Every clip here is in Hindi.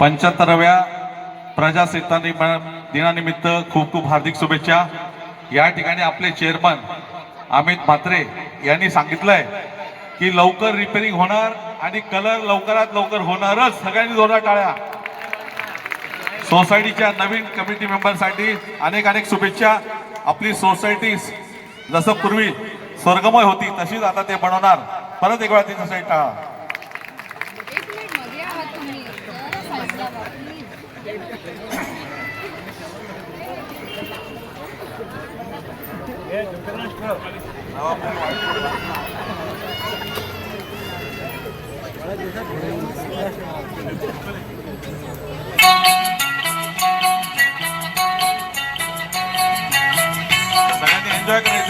पंच्याहत्तराव्या प्रजासत्ताक दिनानिमित्त खूप खूप हार्दिक शुभेच्छा. या ठिकाणी आपले चेअरमन अमित म्हात्रे यांनी सांगितलंय की लवकर रिपेरिंग होणार आणि कलर लवकरात लवकर होणारच. सगळ्यांनी जोरदार टाळ्या. सोसायटीच्या नवीन कमिटी मेंबरसाठी अनेक अनेक शुभेच्छा. आपली सोसायटी जसं पूर्वी स्वर्गमय होती तशीच आता ते बनवणार. परत एक वेळा ती सोसायटी टाळा. enjoy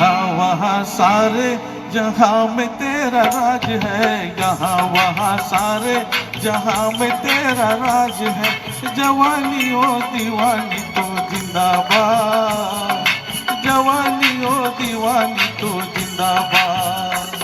यहाँ वहाँ सारे, जहाँ में तेरा राज है। यहाँ वहाँ सारे, जहाँ में तेरा राज है। जवानी ओ दीवानी तो जिंदाबाद। जवानी ओ दीवानी तो जिंदाबाद।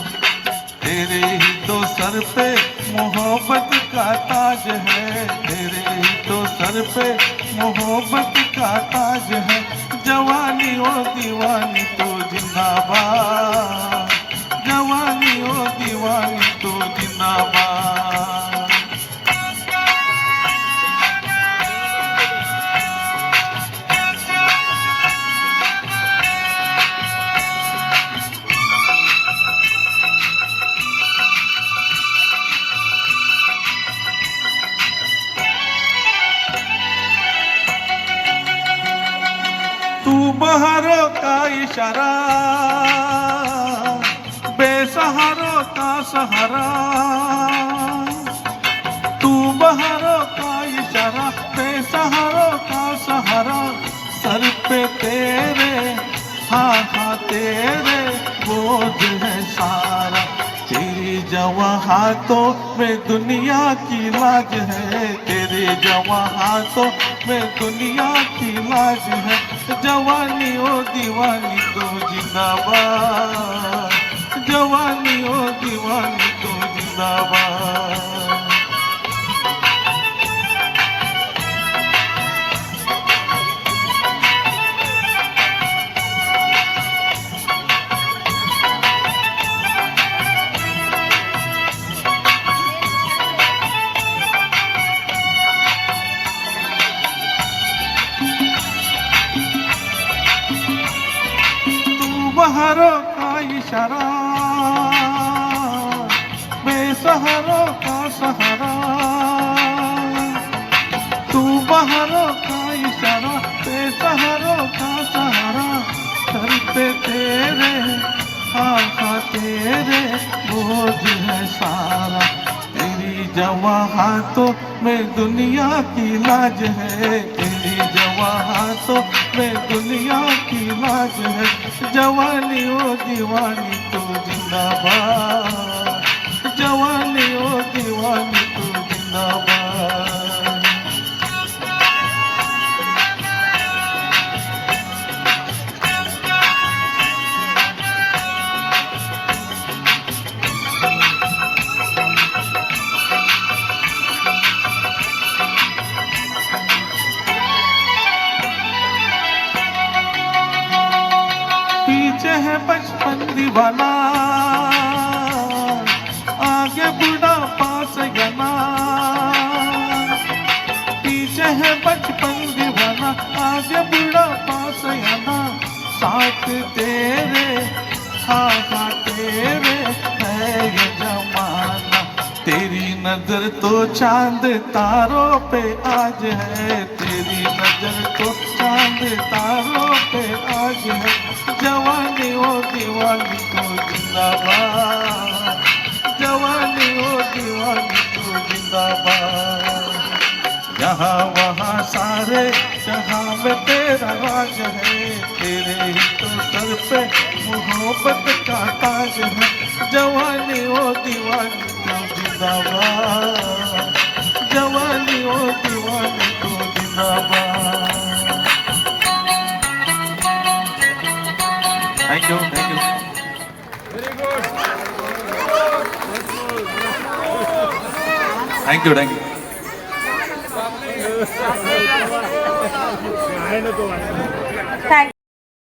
तेरे ही तो सर पे मोहब्बत का ताज है। तेरे ही तो सर पे मोहब्बत का ताज है। जवानी ओ दीवानी तो জিন্দাবাদ बहारों का इशारा बेसहारों का सहारा तू बहारों का इशारा बेसहारों का सहारा सर पे तेरे हाँ हाँ तेरे बोझ है सारा तेरी जवा हाथों में दुनिया की लाज है तेरे जवा हाथों में दुनिया की लाज है। जवानी ओ दीवानी तो जिंदाबाद। जवानी ओ दीवानी बहारों का इशारा। बेसहारों का सहारा। तू बहारों का इशारा बेसहारों का सहारा। सर पे तेरे हाँ तेरे, बोझ है सारा। तेरी जवा हाथों में दुनिया की लाज है। तेरी जवा हाथों में दुनिया की है जवानी ओ दीवानी तो जिंदाबाद। जवानी ओ दीवानी तो जिंदाबाद। है बचपन दीवाना आगे बुढ़ा पास गना पीछे है बचपन दीवाना आगे बुढ़ा पास गना साथ तेरे हाँ नज़र तो चाँद तारों पे आज है। तेरी नज़र तो चाँद तारों पे आज है। जवानी ओ दीवानी तो जिंदाबाद। जवानी ओ दीवानी तो जिंदाबाद। यहाँ वहाँ सारे जहाँ में तेरा राज है। Thank you, thank you. Very good. Thank you, thank you.